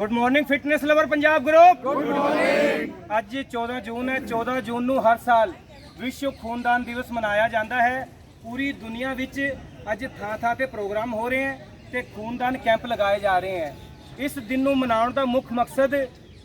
Good morning fitness lover Punjab group good morning ਅੱਜ 14 ਜੂਨ ਹੈ 14 ਜੂਨ ਨੂੰ ਹਰ ਸਾਲ ਵਿਸ਼ਵ ਖੂਨਦਾਨ ਦਿਵਸ ਮਨਾਇਆ ਜਾਂਦਾ ਹੈ। ਪੂਰੀ ਦੁਨੀਆ ਵਿੱਚ ਅੱਜ ਥਾਂ ਥਾਂ ਤੇ ਪ੍ਰੋਗਰਾਮ ਹੋ ਰਹੇ ਹਨ ਤੇ ਖੂਨਦਾਨ ਕੈਂਪ ਲਗਾਏ ਜਾ ਰਹੇ ਹਨ ਇਸ ਦਿਨ ਨੂੰ ਮਨਾਉਣ ਦਾ ਮੁੱਖ ਮਕਸਦ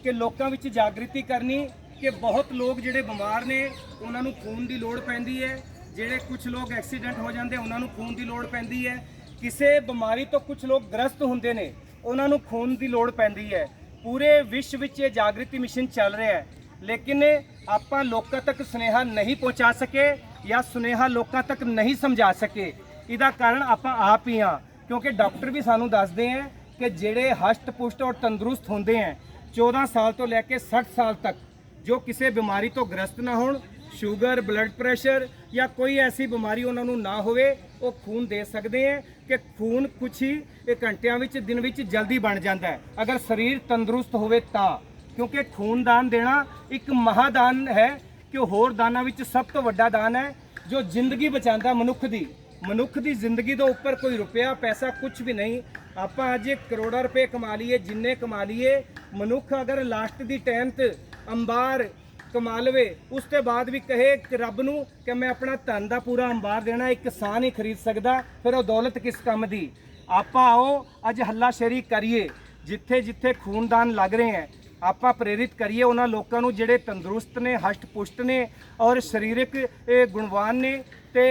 ਕਿ ਲੋਕਾਂ ਵਿੱਚ ਜਾਗ੍ਰਿਤੀ ਕਰਨੀ ਕਿ ਬਹੁਤ ਲੋਕ ਜਿਹੜੇ ਬਿਮਾਰ ਨੇ ਉਹਨਾਂ ਨੂੰ ਖੂਨ ਦੀ ਲੋੜ ਪੈਂਦੀ ਹੈ। ਜਿਹੜੇ ਕੁਝ ਲੋਕ ਐਕਸੀਡੈਂਟ ਹੋ ਜਾਂਦੇ ਉਹਨਾਂ ਨੂੰ ਖੂਨ ਦੀ ਲੋੜ ਪੈਂਦੀ ਹੈ। ਕਿਸੇ ਬਿਮਾਰੀ ਤੋਂ ਕੁਝ ਲੋਕ ਗ੍ਰਸਤ ਹੁੰਦੇ ਨੇ ਉਹਨਾਂ ਨੂੰ ਖੂਨ ਦੀ ਲੋੜ ਪੈਂਦੀ ਹੈ। ਪੂਰੇ ਵਿਸ਼ਵ ਵਿੱਚ ਇਹ ਜਾਗ੍ਰਿਤੀ ਮਿਸ਼ਨ ਚੱਲ ਰਿਹਾ ਹੈ। ਲੇਕਿਨ ਆਪਾਂ ਲੋਕਾਂ ਤੱਕ ਸੁਨੇਹਾ ਨਹੀਂ ਪਹੁੰਚਾ ਸਕੇ ਜਾਂ ਸੁਨੇਹਾ ਲੋਕਾਂ ਤੱਕ ਨਹੀਂ ਸਮਝਾ ਸਕੇ। ਇਹਦਾ ਕਾਰਨ ਆਪਾਂ ਆਪ ਹੀ ਹਾਂ, ਕਿਉਂਕਿ ਡਾਕਟਰ ਵੀ ਸਾਨੂੰ ਦੱਸਦੇ ਹੈ ਕਿ ਜਿਹੜੇ ਹਸ਼ਟ ਪੁਸ਼ਟ ਔਰ ਤੰਦਰੁਸਤ ਹੁੰਦੇ ਹੈ 14 ਸਾਲ ਤੋਂ ਲੈ ਕੇ 60 ਸਾਲ ਤੱਕ ਜੋ ਕਿਸੇ ਬਿਮਾਰੀ ਤੋਂ ਗ੍ਰਸਤ ਨਾ ਹੋਣ ਸ਼ੂਗਰ ਬਲੱਡ ਪ੍ਰੈਸ਼ਰ ਜਾਂ ਕੋਈ ਐਸੀ ਬਿਮਾਰੀ ਉਹਨਾਂ ਨੂੰ ਨਾ ਹੋਵੇ, ਉਹ ਖੂਨ ਦੇ ਸਕਦੇ ਹੈ ਕਿ ਖੂਨ ਕੁਛ ਹੀ ਘੰਟਿਆਂ ਵਿੱਚ, ਦਿਨ ਵਿੱਚ ਜਲਦੀ ਬਣ ਜਾਂਦਾ ਹੈ। ਅਗਰ ਸਰੀਰ ਤੰਦਰੁਸਤ ਹੋਵੇ ਤਾਂ, ਕਿਉਂਕਿ ਖੂਨਦਾਨ ਦੇਣਾ ਇੱਕ ਮਹਾਦਾਨ ਹੈ ਕਿ ਹੋਰ ਦਾਨਾਂ ਵਿੱਚ ਸਭ ਤੋਂ ਵੱਡਾ ਦਾਨ ਹੈ, ਜੋ ਜ਼ਿੰਦਗੀ ਬਚਾਉਂਦਾ ਮਨੁੱਖ ਦੀ। ਮਨੁੱਖ ਦੀ ਜ਼ਿੰਦਗੀ ਤੋਂ ਉੱਪਰ ਕੋਈ ਰੁਪਿਆ, ਪੈਸਾ ਕੁਝ ਵੀ ਨਹੀਂ। ਆਪਾਂ ਅੱਜ ਕਰੋੜਾਂ ਰੁਪਏ ਕਮਾ ਲਈਏ, ਜਿੰਨੇ ਕਮਾ ਲਈਏ, ਮਨੁੱਖ ਅਗਰ ਲਾਸਟ ਦੀ ਟਾਈਮ ਤੇ ਅੰਬਾਰ ਕਮਾ ਲਵੇ, ਉਸ ਤੋਂ ਬਾਅਦ ਵੀ ਕਹੇ ਕਿ ਰੱਬ ਨੂੰ ਕਿ ਮੈਂ ਆਪਣਾ ਧਨ ਦਾ ਪੂਰਾ ਅੰਬਾਰ ਦੇਣਾ, ਇੱਕ ਕਿਸਾਨ ਹੀ ਖਰੀਦ ਸਕਦਾ, ਫਿਰ ਉਹ ਦੌਲਤ ਕਿਸ ਕੰਮ ਦੀ? ਆਪਾਂ ਆਓ, ਅੱਜ ਹੱਲਾਸ਼ੇਰੀ ਕਰੀਏ, ਜਿੱਥੇ ਜਿੱਥੇ ਖੂਨਦਾਨ ਲੱਗ ਰਹੇ ਹੈ, ਆਪਾਂ ਪ੍ਰੇਰਿਤ ਕਰੀਏ ਉਹਨਾਂ ਲੋਕਾਂ ਨੂੰ ਜਿਹੜੇ ਤੰਦਰੁਸਤ ਨੇ ਹਸ਼ਟ ਪੁਸ਼ਟ ਨੇ ਔਰ ਸਰੀਰਕ ਇਹ ਗੁਣਵਾਨ ਨੇ ਤੇ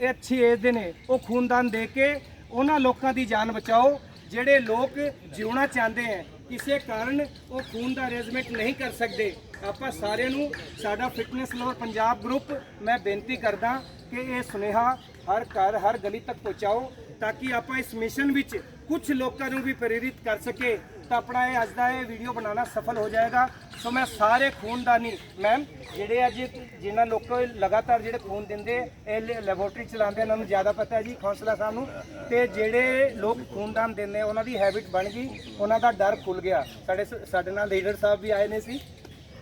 ਇਹ ਅੱਛੀ ਏਜ ਦੇ ਨੇ, ਉਹ ਖੂਨਦਾਨ ਦੇ ਕੇ ਉਹਨਾਂ ਲੋਕਾਂ ਦੀ ਜਾਨ ਬਚਾਓ ਜਿਹੜੇ ਲੋਕ ਜਿਉਣਾ ਚਾਹੁੰਦੇ ਹੈ ਕਿਸੇ ਕਾਰਨ ਉਹ ਖੂਨ ਦਾ ਅਰੇਂਜਮੈਂਟ ਨਹੀਂ ਕਰ ਸਕਦੇ। ਆਪਾਂ ਸਾਰਿਆਂ ਨੂੰ ਸਾਡਾ ਫਿਟਨੈਸ ਲਵਰ ਪੰਜਾਬ ਗਰੁੱਪ ਮੈਂ ਬੇਨਤੀ ਕਰਦਾ ਕਿ ਇਹ ਸੁਨੇਹਾ ਹਰ ਘਰ, ਹਰ ਗਲੀ ਤੱਕ ਪਹੁੰਚਾਓ, ਤਾਂ ਕਿ ਆਪਾਂ ਇਸ ਮਿਸ਼ਨ ਵਿੱਚ ਕੁਝ ਲੋਕਾਂ ਨੂੰ ਵੀ ਪ੍ਰੇਰਿਤ ਕਰ ਸਕੇ ਤਾਂ ਆਪਣਾ ਇਹ ਅੱਜ ਦਾ ਇਹ ਵੀਡੀਓ ਬਣਾਉਣਾ ਸਫਲ ਹੋ ਜਾਏਗਾ। ਸੋ ਮੈਂ ਸਾਰੇ ਖੂਨਦਾਨੀ ਮੈਮ ਜਿਹੜੇ ਅੱਜ ਜਿਨ੍ਹਾਂ ਲੋਕਾਂ ਲਗਾਤਾਰ ਜਿਹੜੇ ਖੂਨ ਦਿੰਦੇ, ਇਹ ਲੈਬੋਰਟਰੀ ਚਲਾਉਂਦੇ ਇਹਨਾਂ ਨੂੰ ਜ਼ਿਆਦਾ ਪਤਾ ਹੈ ਜੀ ਖੌਸਲਾ ਸਾਹਿਬ ਨੂੰ। ਤੇ ਜਿਹੜੇ ਲੋਕ ਖੂਨਦਾਨ ਦਿੰਦੇ ਉਹਨਾਂ ਦੀ ਹੈਬਿਟ ਬਣ ਗਈ, ਉਹਨਾਂ ਦਾ ਡਰ ਖੁੱਲ ਗਿਆ। ਸਾਡੇ ਸਾਡੇ ਨਾਲ ਲੀਡਰ ਸਾਹਿਬ ਵੀ ਆਏ ਨੇ ਸੀ,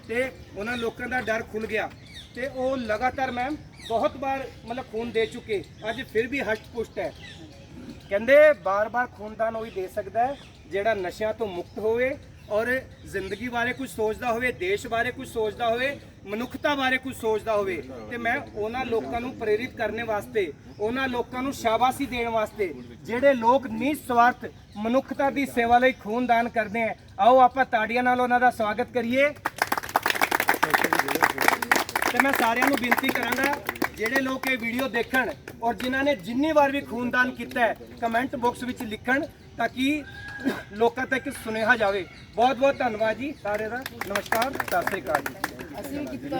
ਤੇ ਉਹਨਾਂ ਲੋਕਾਂ ਦਾ ਡਰ ਖੁੱਲ ਗਿਆ। ਤੇ ਉਹ ਲਗਾਤਾਰ ਮੈਮ ਬਹੁਤ ਵਾਰ ਮਤਲਬ ਖੂਨ ਦੇ ਚੁੱਕੇ, ਅੱਜ ਫਿਰ ਵੀ ਹਸ਼ਟ ਪੁਸ਼ਟ ਹੈ। ਕਹਿੰਦੇ ਬਾਰ-ਬਾਰ ਖੂਨਦਾਨ ਉਹੀ ਦੇ ਸਕਦਾ ਹੈ। ਜਿਹੜਾ ਨਸ਼ਿਆਂ ਤੋਂ ਮੁਕਤ ਹੋਵੇ ਔਰ ਜ਼ਿੰਦਗੀ ਬਾਰੇ ਕੁਝ ਸੋਚਦਾ ਹੋਵੇ, ਦੇਸ਼ ਬਾਰੇ ਕੁਝ ਸੋਚਦਾ ਹੋਵੇ, ਮਨੁੱਖਤਾ ਬਾਰੇ ਕੁਝ ਸੋਚਦਾ ਹੋਵੇ, ਤੇ ਮੈਂ ਉਹਨਾਂ ਲੋਕਾਂ ਨੂੰ ਪ੍ਰੇਰਿਤ ਕਰਨ ਵਾਸਤੇ, ਉਹਨਾਂ ਲੋਕਾਂ ਨੂੰ ਸ਼ਾਬਾਸ਼ੀ ਦੇਣ ਵਾਸਤੇ, ਜਿਹੜੇ ਲੋਕ ਨਿਸਵਾਰਥ ਮਨੁੱਖਤਾ ਦੀ ਸੇਵਾ ਲਈ ਖੂਨਦਾਨ ਕਰਦੇ ਆ, ਆਓ ਆਪਾਂ ਤਾੜੀਆਂ ਨਾਲ ਉਹਨਾਂ ਦਾ ਸਵਾਗਤ ਕਰੀਏ। ਤੇ ਮੈਂ ਸਾਰਿਆਂ ਨੂੰ ਬੇਨਤੀ ਕਰਾਂਗਾ, ਜਿਹੜੇ ਲੋਕ ਇਹ ਵੀਡੀਓ ਦੇਖਣ ਔਰ ਜਿਨ੍ਹਾਂ ਨੇ ਜਿੰਨੀ ਵਾਰ ਵੀ ਖੂਨਦਾਨ ਕੀਤਾ ਹੈ ਕਮੈਂਟ ਬਾਕਸ ਵਿੱਚ ਲਿਖਣ ਤਾਂ ਕਿ ਲੋਕਾਂ ਤੱਕ ਸੁਨੇਹਾ ਜਾਵੇ। ਬਹੁਤ ਬਹੁਤ ਧੰਨਵਾਦ ਜੀ ਸਾਰਿਆਂ ਦਾ। ਨਮਸਕਾਰ, ਸਤਿ ਸ੍ਰੀ ਅਕਾਲ ਜੀ। ਅਸੀਂ ਵੀ ਕੀਤਾ